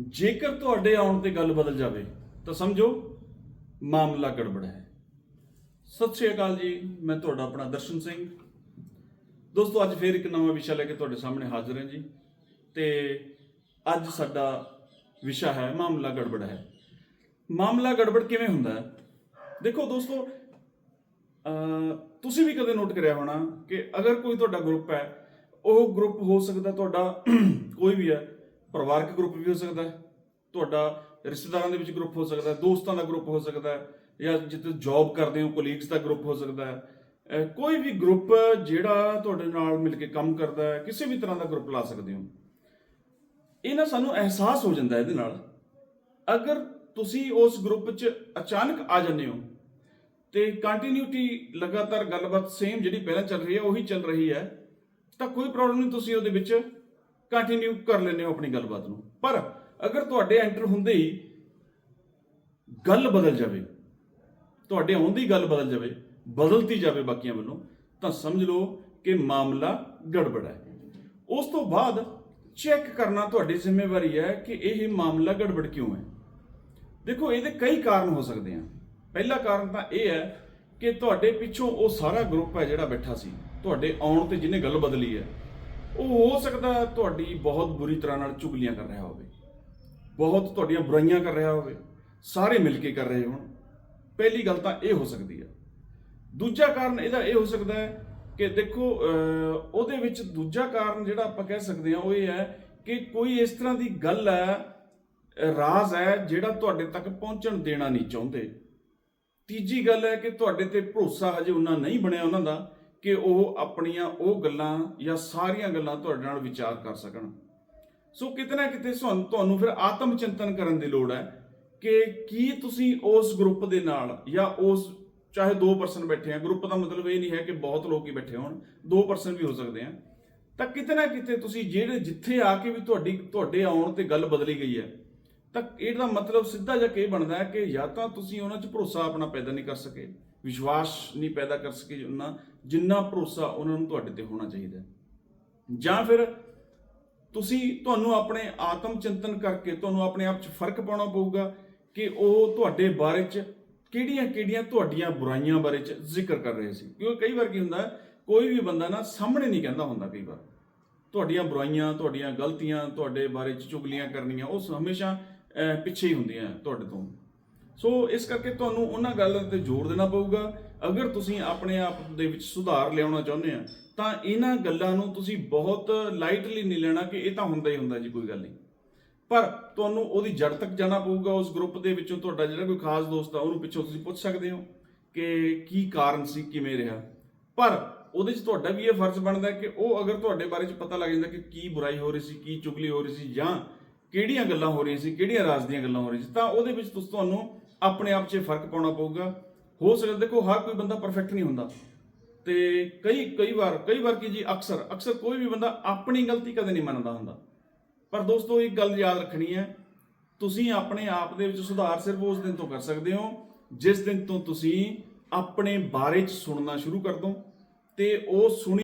ਜੇਕਰ ਤੁਹਾਡੇ ਆਉਣ ਤੇ ਗੱਲ ਬਦਲ ਜਾਵੇ, ਤਾਂ ਸਮਝੋ ਮਾਮਲਾ ਗੜਬੜ ਹੈ। ਸਤਿ ਸ਼੍ਰੀ ਅਕਾਲ ਜੀ, ਮੈਂ ਤੁਹਾਡਾ ਆਪਣਾ ਦਰਸ਼ਨ ਸਿੰਘ। ਦੋਸਤੋ, ਅੱਜ ਫੇਰ ਇੱਕ ਨਵਾਂ ਵਿਸ਼ਾ ਲੈ ਕੇ ਤੁਹਾਡੇ ਸਾਹਮਣੇ ਹਾਜ਼ਰ ਹਾਂ ਜੀ। ਤੇ ਅੱਜ ਸਾਡਾ ਵਿਸ਼ਾ ਹੈ, ਮਾਮਲਾ ਗੜਬੜ ਹੈ। ਮਾਮਲਾ ਗੜਬੜ ਕਿਵੇਂ ਹੁੰਦਾ ਹੈ? ਦੇਖੋ ਦੋਸਤੋ ਤੁਸੀਂ ਵੀ ਕਦੇ ਨੋਟ ਕਰਿਆ ਹੋਣਾ ਕਿ ਅਗਰ ਕੋਈ ਤੁਹਾਡਾ ਗਰੁੱਪ ਹੈ, ਉਹ ਗਰੁੱਪ ਹੋ ਸਕਦਾ ਤੁਹਾਡਾ ਕੋਈ ਵੀ ਹੈ। ਪਰਿਵਾਰਕ ਗਰੁੱਪ ਵੀ ਹੋ ਸਕਦਾ ਹੈ, ਤੁਹਾਡਾ ਰਿਸ਼ਤੇਦਾਰਾਂ ਦੇ ਵਿੱਚ ਗਰੁੱਪ ਹੋ ਸਕਦਾ ਹੈ, ਦੋਸਤਾਂ ਦਾ ਗਰੁੱਪ ਹੋ ਸਕਦਾ ਹੈ, ਜਾਂ ਜਿੱਥੇ ਜੌਬ ਕਰਦੇ ਹੋ ਕੋਲੀਗਸ ਦਾ ਗਰੁੱਪ ਹੋ ਸਕਦਾ ਹੈ। ਕੋਈ ਵੀ ਗਰੁੱਪ ਜਿਹੜਾ ਤੁਹਾਡੇ ਨਾਲ ਮਿਲ ਕੇ ਕੰਮ ਕਰਦਾ ਹੈ, ਕਿਸੇ ਵੀ ਤਰ੍ਹਾਂ ਦਾ ਗਰੁੱਪ ਲਾ ਸਕਦੇ ਹੋ। ਇਹ ਨਾ ਸਾਨੂੰ ਅਹਿਸਾਸ ਹੋ ਜਾਂਦਾ ਇਹਦੇ ਨਾਲ। ਅਗਰ ਤੁਸੀਂ ਉਸ ਗਰੁੱਪ 'ਚ ਅਚਾਨਕ ਆ ਜਾਂਦੇ ਹੋ, ਤੇ ਕੰਟੀਨਿਊਟੀ ਲਗਾਤਾਰ ਗੱਲਬਾਤ ਸੇਮ ਜਿਹੜੀ ਪਹਿਲਾਂ ਚੱਲ ਰਹੀ ਹੈ, ਉਹੀ ਚੱਲ ਰਹੀ ਹੈ, ਤਾਂ ਕੋਈ ਪ੍ਰੋਬਲਮ ਨਹੀਂ ਤੁਸੀਂ ਉਹਦੇ ਵਿੱਚ ਕੰਟੀਨਿਊ ਕਰ ਲੈਂਦੇ ਹੋ ਆਪਣੀ ਗੱਲਬਾਤ ਨੂੰ। ਪਰ ਅਗਰ ਤੁਹਾਡੇ ਐਂਟਰ ਹੁੰਦੇ ਹੀ ਗੱਲ ਬਦਲ ਜਾਵੇ, ਤੁਹਾਡੇ ਆਉਣ ਦੀ ਗੱਲ ਬਦਲ ਜਾਵੇ, ਬਦਲਤੀ ਜਾਵੇ ਬਾਕੀਆਂ ਵੱਲੋਂ, ਤਾਂ ਸਮਝ ਲਓ ਕਿ ਮਾਮਲਾ ਗੜਬੜ ਹੈ। ਉਸ ਤੋਂ ਬਾਅਦ ਚੈੱਕ ਕਰਨਾ ਤੁਹਾਡੀ ਜ਼ਿੰਮੇਵਾਰੀ ਹੈ ਕਿ ਇਹ ਮਾਮਲਾ ਗੜਬੜ ਕਿਉਂ ਹੈ। ਦੇਖੋ, ਇਹਦੇ ਕਈ ਕਾਰਨ ਹੋ ਸਕਦੇ ਆ। ਪਹਿਲਾ ਕਾਰਨ ਤਾਂ ਇਹ ਹੈ ਕਿ ਤੁਹਾਡੇ ਪਿੱਛੋਂ ਉਹ ਸਾਰਾ ਗਰੁੱਪ ਹੈ ਜਿਹੜਾ ਬੈਠਾ ਸੀ। ਤੁਹਾਡੇ ਆਉਣ ਤੇ ਜਿਹਨੇ ਗੱਲ ਬਦਲੀ ਹੈ ਉਹ ਹੋ ਸਕਦਾ ਤੁਹਾਡੀ ਬਹੁਤ ਬੁਰੀ ਤਰ੍ਹਾਂ ਨਾਲ ਚੁਗਲੀਆਂ ਕਰ ਰਿਹਾ ਹੋਵੇ। ਬਹੁਤ ਤੁਹਾਡੀਆਂ ਬੁਰਾਈਆਂ ਕਰ ਰਿਹਾ ਹੋਵੇ। ਸਾਰੇ ਮਿਲ ਕੇ ਕਰ ਰਹੇ ਹੋਣ। ਪਹਿਲੀ ਗੱਲ ਤਾਂ ਇਹ ਹੋ ਸਕਦੀ ਹੈ ਦੂਜਾ ਕਾਰਨ ਇਹਦਾ ਇਹ ਹੋ ਸਕਦਾ ਹੈ ਕਿ ਦੇਖੋ ਉਹਦੇ ਵਿੱਚ ਦੂਜਾ ਕਾਰਨ ਜਿਹੜਾ ਆਪਾਂ ਕਹਿ ਸਕਦੇ ਹਾਂ, ਉਹ ਇਹ ਹੈ ਕਿ ਕੋਈ ਇਸ ਤਰ੍ਹਾਂ ਦੀ ਗੱਲ ਹੈ, ਰਾਜ਼ ਹੈ, ਜਿਹੜਾ ਤੁਹਾਡੇ ਤੱਕ ਪਹੁੰਚਣ ਦੇਣਾ ਨਹੀਂ ਚਾਹੁੰਦੇ। ਤੀਜੀ ਗੱਲ ਹੈ ਕਿ ਤੁਹਾਡੇ ਤੇ ਭਰੋਸਾ ਹਜੇ ਉਹਨਾਂ ਨਹੀਂ ਬਣਿਆ ਉਹਨਾਂ ਦਾ। ਕਿ ਉਹ ਆਪਣੀਆਂ ਉਹ ਗੱਲਾਂ ਜਾਂ ਸਾਰੀਆਂ ਗੱਲਾਂ ਤੁਹਾਡੇ ਨਾਲ ਵਿਚਾਰ ਕਰ ਸਕਣ। ਸੋ ਕਿਤੇ ਨਾ ਕਿਤੇ ਸਾਨੂੰ ਤੁਹਾਨੂੰ ਫਿਰ ਆਤਮ ਚਿੰਤਨ ਕਰਨ ਦੀ ਲੋੜ ਹੈ ਕਿ ਕੀ ਤੁਸੀਂ ਉਸ ਗਰੁੱਪ ਦੇ ਨਾਲ ਜਾਂ ਉਸ ਚਾਹੇ 2 ਪਰਸਨ ਬੈਠੇ ਆ, ਗਰੁੱਪ ਦਾ ਮਤਲਬ ਇਹ ਨਹੀਂ ਹੈ ਕਿ ਬਹੁਤ ਲੋਕ ਹੀ ਬੈਠੇ ਹੋਣ 2 ਪਰਸਨ ਵੀ ਹੋ ਸਕਦੇ ਆ। ਤਾਂ ਕਿਤੇ ਨਾ ਕਿਤੇ ਤੁਸੀਂ ਜਿਹੜੇ ਜਿੱਥੇ ਆ ਕੇ ਵੀ ਤੁਹਾਡੀ, ਤੁਹਾਡੇ ਆਉਣ ਤੇ ਗੱਲ ਬਦਲੀ ਗਈ ਹੈ, ਤਾਂ ਇਹਦਾ ਮਤਲਬ ਸਿੱਧਾ ਜਿਹਾ ਇਹ ਬਣਦਾ ਹੈ ਕਿ ਜਾਂ ਤਾਂ ਤੁਸੀਂ ਉਹਨਾਂ 'ਚ ਭਰੋਸਾ ਆਪਣਾ ਪੈਦਾ ਨਹੀਂ ਕਰ ਸਕੇ ਵਿਸ਼ਵਾਸ ਨਹੀਂ ਪੈਦਾ ਕਰ ਸਕੇ ਉਹਨਾਂ, ਜਿੰਨਾ ਭਰੋਸਾ ਉਹਨਾਂ ਨੂੰ ਤੁਹਾਡੇ ਤੇ ਹੋਣਾ ਚਾਹੀਦਾ ਜਾਂ ਫਿਰ ਤੁਸੀਂ ਤੁਹਾਨੂੰ ਆਪਣੇ ਆਤਮ ਚਿੰਤਨ ਕਰਕੇ ਤੁਹਾਨੂੰ ਆਪਣੇ ਆਪ 'ਚ ਫ਼ਰਕ ਪਾਉਣਾ ਪਊਗਾ ਕਿ ਉਹ ਤੁਹਾਡੇ ਬਾਰੇ 'ਚ ਕਿਹੜੀਆਂ-ਕਿਹੜੀਆਂ ਤੁਹਾਡੀਆਂ ਬੁਰਾਈਆਂ ਬਾਰੇ 'ਚ ਜ਼ਿਕਰ ਕਰ ਰਹੇ ਸੀ। ਕਿਉਂਕਿ ਕਈ ਵਾਰ ਕੀ ਹੁੰਦਾ ਕੋਈ ਵੀ ਬੰਦਾ ਨਾ ਸਾਹਮਣੇ ਨਹੀਂ ਕਹਿੰਦਾ ਹੁੰਦਾ ਕਈ ਵਾਰ। ਤੁਹਾਡੀਆਂ ਬੁਰਾਈਆਂ, ਤੁਹਾਡੀਆਂ ਗਲਤੀਆਂ, ਤੁਹਾਡੇ ਬਾਰੇ 'ਚ ਚੁਗਲੀਆਂ ਕਰਨੀਆਂ, ਉਹ ਹਮੇਸ਼ਾ ਪਿੱਛੇ ਹੀ ਹੁੰਦੀਆਂ ਤੁਹਾਡੇ ਤੋਂ। ਸੋ ਇਸ ਕਰਕੇ ਤੁਹਾਨੂੰ ਉਹਨਾਂ ਗੱਲਾਂ ਤੇ ਜ਼ੋਰ ਦੇਣਾ ਪਊਗਾ। ਅਗਰ ਤੁਸੀਂ ਆਪਣੇ ਆਪ ਦੇ ਵਿੱਚ ਸੁਧਾਰ ਲਿਆਉਣਾ ਚਾਹੁੰਦੇ ਆ, ਤਾਂ ਇਹਨਾਂ ਗੱਲਾਂ ਨੂੰ ਤੁਸੀਂ ਬਹੁਤ ਲਾਈਟਲੀ ਨਹੀਂ ਲੈਣਾ ਕਿ ਇਹ ਤਾਂ ਹੁੰਦਾ ਹੀ ਹੁੰਦਾ ਜੀ, ਕੋਈ ਗੱਲ ਨਹੀਂ। ਪਰ ਤੁਹਾਨੂੰ ਉਹਦੀ ਜੜ ਤੱਕ ਜਾਣਾ ਪਊਗਾ, ਉਸ ਗਰੁੱਪ ਦੇ ਵਿੱਚੋਂ ਤੁਹਾਡਾ ਜਿਹੜਾ ਕੋਈ ਖਾਸ ਦੋਸਤ ਆ, ਉਹਨੂੰ ਪਿੱਛੋਂ ਤੁਸੀਂ ਪੁੱਛ ਸਕਦੇ ਹੋ ਕਿ ਕੀ ਕਾਰਨ ਸੀ, ਕਿਵੇਂ ਰਿਹਾ। ਪਰ ਉਹਦੇ 'ਚ ਤੁਹਾਡਾ ਵੀ ਇਹ ਫਰਜ਼ ਬਣਦਾ ਕਿ ਉਹ ਅਗਰ ਤੁਹਾਡੇ ਬਾਰੇ 'ਚ ਪਤਾ ਲੱਗ ਜਾਂਦਾ ਕਿ ਕੀ ਬੁਰਾਈ ਹੋ ਰਹੀ ਸੀ, ਕੀ ਚੁਗਲੀ ਹੋ ਰਹੀ ਸੀ ਜਾਂ ਕਿਹੜੀਆਂ ਗੱਲਾਂ ਹੋ ਰਹੀਆਂ ਸੀ, ਕਿਹੜੀਆਂ ਰਾਜ਼ ਦੀਆਂ ਗੱਲਾਂ ਹੋ ਰਹੀਆਂ ਸੀ, ਤਾਂ ਉਹਦੇ ਵਿੱਚ ਤੁਸੀਂ ਤੁਹਾਨੂੰ ਆਪਣੇ ਆਪ 'ਚ ਫ਼ਰਕ ਪਾਉਣਾ ਪਊਗਾ। ਹੋ ਸਕਦਾ ਦੇਖੋ, ਹਰ ਕੋਈ ਬੰਦਾ ਪਰਫੈਕਟ ਨਹੀਂ ਹੁੰਦਾ। ਤੇ ਕਈ ਕਈ ਵਾਰ ਕਈ ਵਾਰ ਕੀ ਜੀ, ਅਕਸਰ ਅਕਸਰ ਕੋਈ ਵੀ ਬੰਦਾ ਆਪਣੀ ਗਲਤੀ ਕਦੇ ਨਹੀਂ ਮੰਨਦਾ ਹੁੰਦਾ। ਪਰ ਦੋਸਤੋ, ਇੱਕ ਗੱਲ ਯਾਦ ਰੱਖਣੀ ਹੈ, ਤੁਸੀਂ ਆਪਣੇ ਆਪ ਦੇ ਵਿੱਚ ਸੁਧਾਰ ਸਿਰਫ ਉਸ ਦਿਨ ਤੋਂ ਕਰ ਸਕਦੇ ਹੋ, ਜਿਸ ਦਿਨ ਤੋਂ ਤੁਸੀਂ ਆਪਣੇ ਬਾਰੇ ਚ ਸੁਣਨਾ ਸ਼ੁਰੂ ਕਰ ਦੋ ਤੇ ਉਹ ਸੁਣੀ